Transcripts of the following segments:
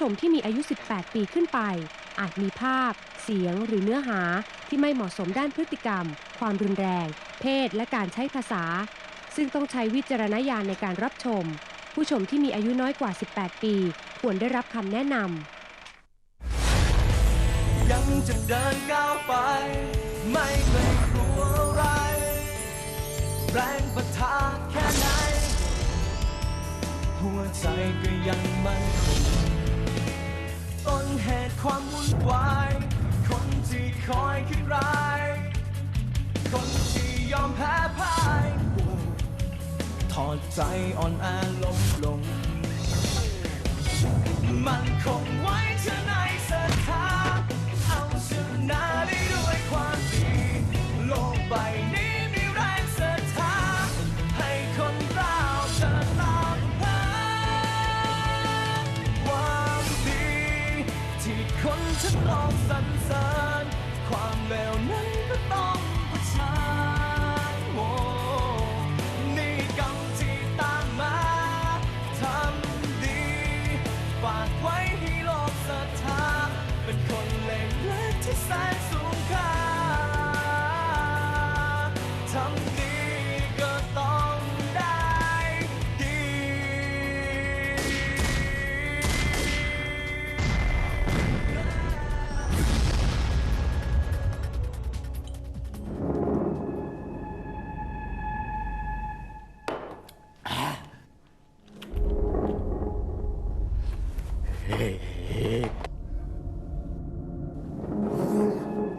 ชมที่มีอายุ 18 ปีขึ้นไป อาจมีภาพ เสียงหรือเนื้อหาที่ไม่เหมาะสมด้านพฤติกรรม ความรุนแรง เพศ และการใช้ภาษา ซึ่งต้องใช้วิจารณญาณในการรับชม ผู้ชมที่มีอายุน้อยกว่า 18 ปี ควรได้รับคำแนะนำยังจะเดินก้าวไป ไม่เคยกลัวอะไร แรงปะทะแค่ไหน หัวใจก็ยังมั่นคง ต้นเหตุความวุ่นวาย คนที่คอยคิดร้าย คนที่ยอมแพ้พ่าย ถอดใจอ่อนแอล้มลง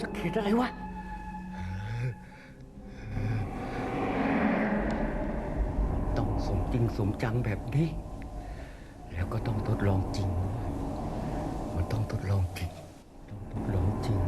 จะเขียนอะไรวะ ต้องสมจริงสมจังแบบนี้ แล้วก็ต้องทดลองจริง มันต้องทดลองจริง ต้องทดลองจริง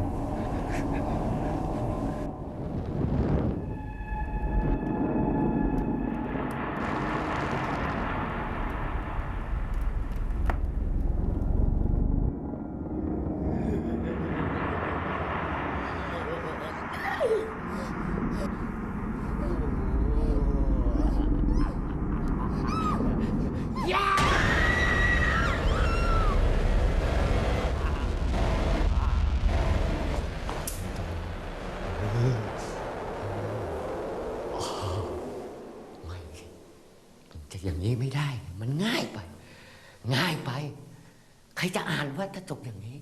ไม่จะอย่าง นี้ไม่ได้ มันง่ายไป ง่ายไป ใครจะอ่านว่าถ้าจบอย่างนี้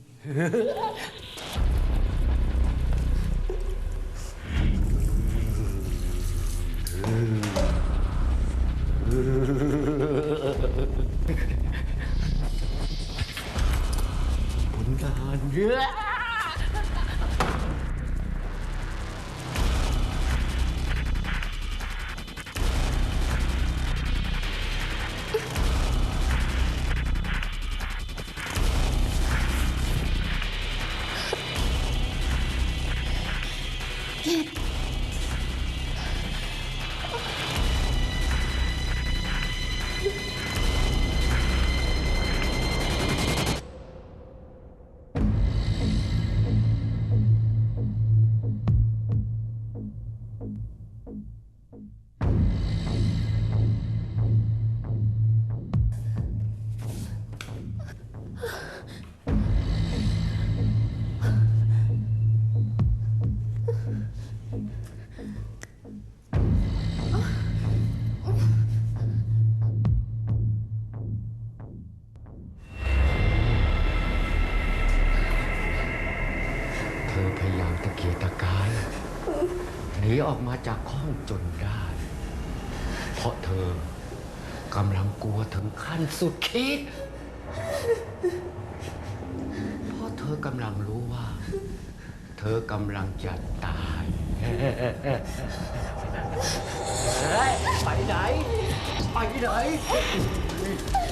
ออกมาจากห้องจนได้ เพราะเธอกำลังกลัวถึงขั้นสุดขีดเพราะเธอกำลังรู้ว่า เธอกำลังจะตายเฮ้ยไปไหน ไปไหน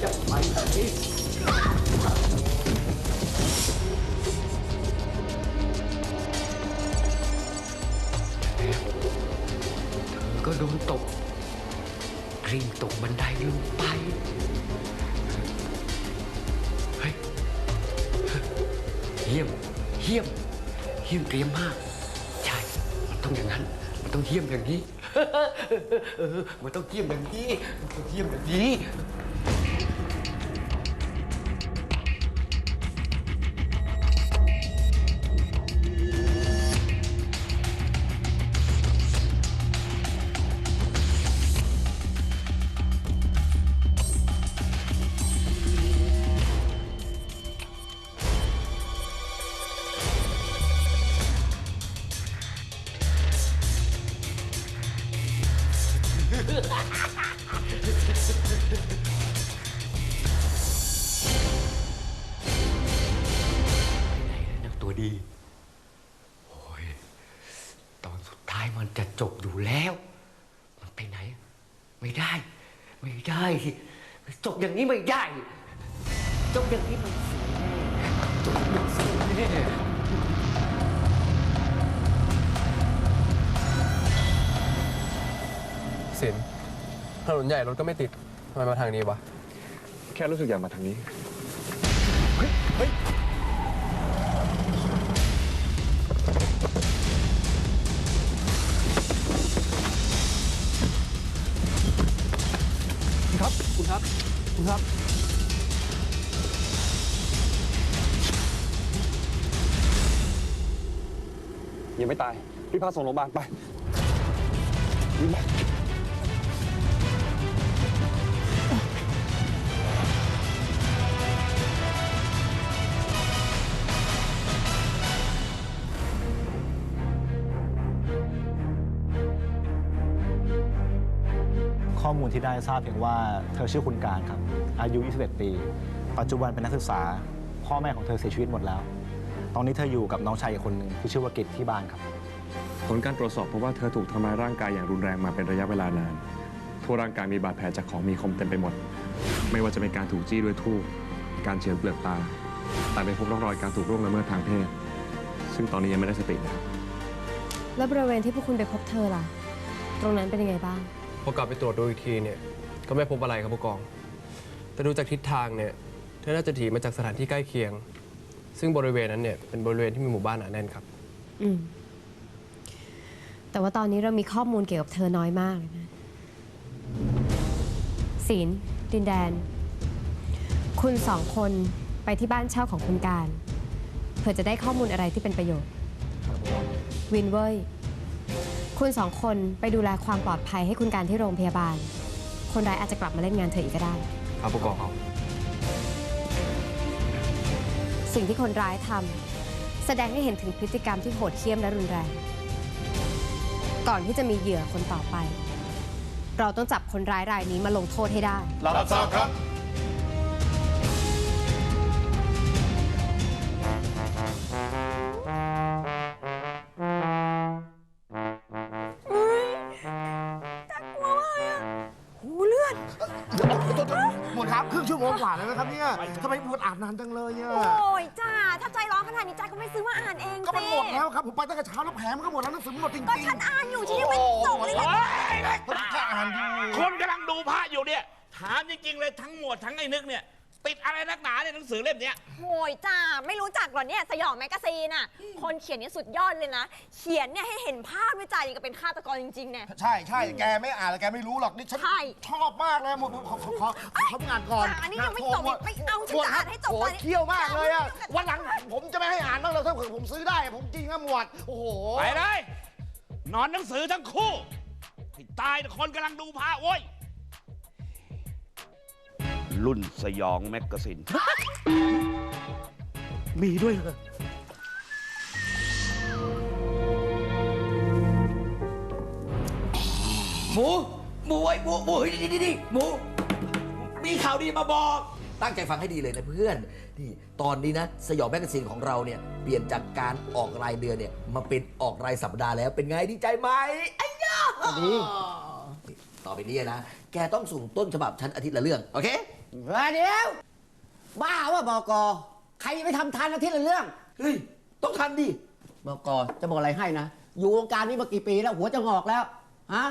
จะไปไหน โดนตกกริ่งตกบันไดลงไป เฮ้ย เยี่ยม เยี่ยม เยี่ยมเตรียมมาก ใช่ มันต้องอย่างนั้น มันต้องเยี่ยมอย่างนี้ มันต้องเยี่ยมอย่างนี้ มันต้องเยี่ยมอย่างนี้ จะจบอยู่แล้ว มันไปไหน ไม่ได้ ไม่ได้สิจบอย่างนี้ไม่ได้ จบอย่างนี้มันเสียแน่จบอย่างนี้เสียแน่สินถนนใหญ่รถก็ไม่ติดทำไมมาทางนี้วะ แค่รู้สึกอยากมาทางนี้ครับคุณ ครับคุณครับยังไม่ตายพี่พาส่งโรงพยาบาลไปนี่ไป ข้อมูลที่ได้ทราบเพียงว่าเธอชื่อคุณการครับ อายุ 21 ปี ปัจจุบันเป็นนักศึกษา พ่อแม่ของเธอเสียชีวิตหมดแล้ว ตอนนี้เธออยู่กับน้องชายอีกคนหนึ่งที่ชื่อว่ากิจที่บ้านครับ ผลการตรวจสอบพบว่าเธอถูกทำร้ายร่างกายอย่างรุนแรงมาเป็นระยะเวลานาน ทั่วร่างกายมีบาดแผลจากของมีคมเต็มไปหมด ไม่ว่าจะเป็นการถูกจี้ด้วยทูบการเฉือนเปลือกตา แต่ไม่พบร่องรอยการถูกล่วงละเมิดทางเพศ ซึ่งตอนนี้ยังไม่ได้สตินะครับ แล้วบริเวณที่พวกคุณไปพบเธอล่ะ ตรงนั้นเป็นยังไงบ้าง พอกลับไปตรวจดูอีกทีเนี่ย ก็ไม่พบอะไรครับผู้กอง แต่ดูจากทิศทางเนี่ยเธอน่าจะถีมาจากสถานที่ใกล้เคียง ซึ่งบริเวณนั้นเนี่ยเป็นบริเวณที่มีหมู่บ้านหนาแน่นครับ อืม แต่ว่าตอนนี้เรามีข้อมูลเกี่ยวกับเธอน้อยมากเลยนะศีลดินแดน คุณสองคนไปที่บ้านเช่าของคุณการ เพื่อจะได้ข้อมูลอะไรที่เป็นประโยชน์ วินเว้ย คุณสองคนไปดูแลความปลอดภัยให้คุณการที่โรงพยาบาล คนร้ายอาจจะกลับมาเล่นงานเธออีกก็ได้ ครับผู้กองครับ สิ่งที่คนร้ายทำแสดงให้เห็นถึงพฤติกรรมที่โหดเหี้ยมและรุนแรง ก่อนที่จะมีเหยื่อคนต่อไป เราต้องจับคนร้ายรายนี้มาลงโทษให้ได้ รับทราบครับ หมดครับครึ่งชั่วโมงกว่าแล้วนะครับเนี่ยทำไมหมดอ่านนานจังเลยอะโอ้ยจ้าถ้าใจร้อนขนาดนี้จ้าก็ไม่ซื้อมาอ่านเองก็มันสิหมดแล้วครับผมไปตั้งแต่เช้าแล้วแผลมันก็หมดแล้วหนังสือมันหมดจริงๆก็ฉันอ่านอยู่ที่ยังไม่จบเลยไงผมจะอ่านอยู่คนกำลังดูพระอยู่เนี่ยถามจริงๆเลยทั้งหมดทั้งไอ้นึกเนี่ย ติดอะไรนักหนาเนี่ยหนังสือเล่มเนี้ยโอ้ยจ้าไม่รู้จักเหรอเนี่ยสยองแมกกาซีนอะ คนเขียนนี่สุดยอดเลยนะ เขียนเนี่ยให้เห็นภาพด้วยจ้าอย่างกับเป็นฆาตกรจริงๆเนี่ย ใช่ใช่แกไม่อ่านแล้วแกไม่รู้หรอกนี่ฉันใช่ ชอบมากเลยหมดขอขอขอขอทำงานก่อนจ้าอันนี้ยังไม่จบอีกไม่เอาฉันหมดจะครัอ่านให้จบโอ้ตอนยนี้เคี่ยวมากเลยอะจ้าวันหลังผมจะไม่ให้อ่านบ้างเลยถ้าเผื่อผมซื้อได้ผมจริงนะหมวดโอ้โห ไปเลย นอนหนังสือทั้งคู่ให้ตายแต่คนกำลังดูพระโว้ย รุ่นสยองแมกกาซิน มีด้วยเหรอหมูหมูไอ้หมูหมูเฮ้ยนี่นี่นี่หมูมีข่าวดีมาบอก ตั้งใจฟังให้ดีเลยนะเพื่อนนี่ตอนนี้นะ สยองแมกกาซีนของเราเนี่ยเปลี่ยนจากการออกรายเดือนเนี่ยมาเป็นออกรายสัปดาห์แล้วเป็นไงดีใจไหมไอ้ยาดี ต่อไปนี้นะ แกต้องส่งต้นฉบับฉันอาทิตย์ละเรื่อง โอเค เดี๋ยว บ้าว่าบอกอใครไปทำทันอาทิตย์ละเรื่องเฮ้ย ต้องทันดิบอกอจะบอกอะไรให้นะ อยู่วงการนี้มากี่ปีแล้วหัวจะงอกแล้วฮะ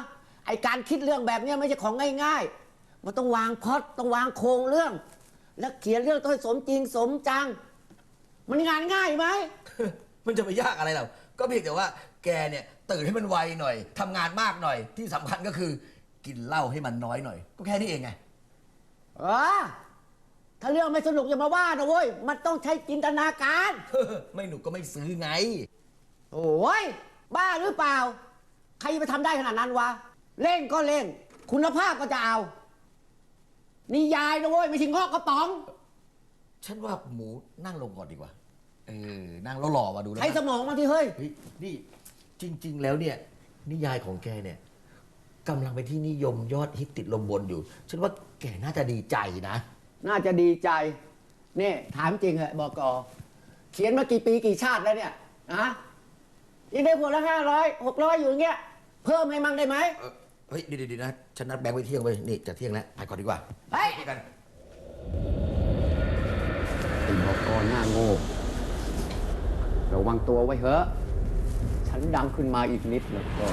ไอการคิดเรื่องแบบเนี้ยไม่ใช่ของง่ายๆ มันต้องวางพล็อตต้องวางโครงเรื่อง แล้วเขียนเรื่องต้องให้สมจริงสมจัง มันงานง่ายไหม มันจะไปยากอะไรหรอก็เพียงแต่ว่าแกเนี่ยตื่นให้มันไวหน่อยทำงานมากหน่อย ที่สำคัญก็คือกินเหล้าให้มันน้อยหน่อย ก็แค่นี้เองไง เออถ้าเรื่องไม่สนุกอย่ามาว่านะเว้ย มันต้องใช้จินตนาการ ไม่หนุกก็ไม่ซื้อไง โอ้ย บ้าหรือเปล่า ใครจะไปทำได้ขนาดนั้นวะ เล่นก็เล่น คุณภาพก็จะเอา นี่ยายนะเว้ย ไม่ใช่งอกกระป๋อง ฉันว่าหมูนั่งลงก่อนดีกว่า เออ นั่งแล้วหล่อมาดูแล้วใช้สมองมาที่เฮ้ย เฮ้ยนี่จริง ๆ แล้วเนี่ย นิยายของแกเนี่ยกำลังไปนที่นิยมยอดฮิตติดลมบนอยู่ ฉันว่า แกน่าจะดีใจนะ น่าจะดีใจ นี่ถามจริงเหอะบอกอเขียนมากี่ปีกี่ชาติแล้วเนี่ยนะยังได้หัวละห้าร้อยหกร้อยอยู่อย่างเงี้ย เพิ่มให้มั่งได้ไหม เอ่อเฮ้ยดีๆๆนะ ฉันนัดแบงค์ไว้เที่ยงไปนี่จะเที่ยงแล้ว ไปก่อนดีกว่าเฮ้ยคุยกันไอ้บอกกหน้าโง่ระวังตัวไว้เถอะ ฉันดังขึ้นมาอีกนิดแล้วก็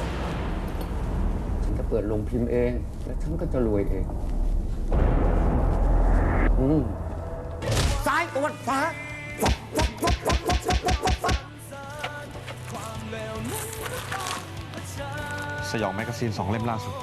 ฉันจะเปิดลงพิมพ์เอง แล้วฉันก็จะรวยเองอืม ซ้ายตวดขวาฟับฟับสยองแมกกาซีนสองเล่มล่าสุด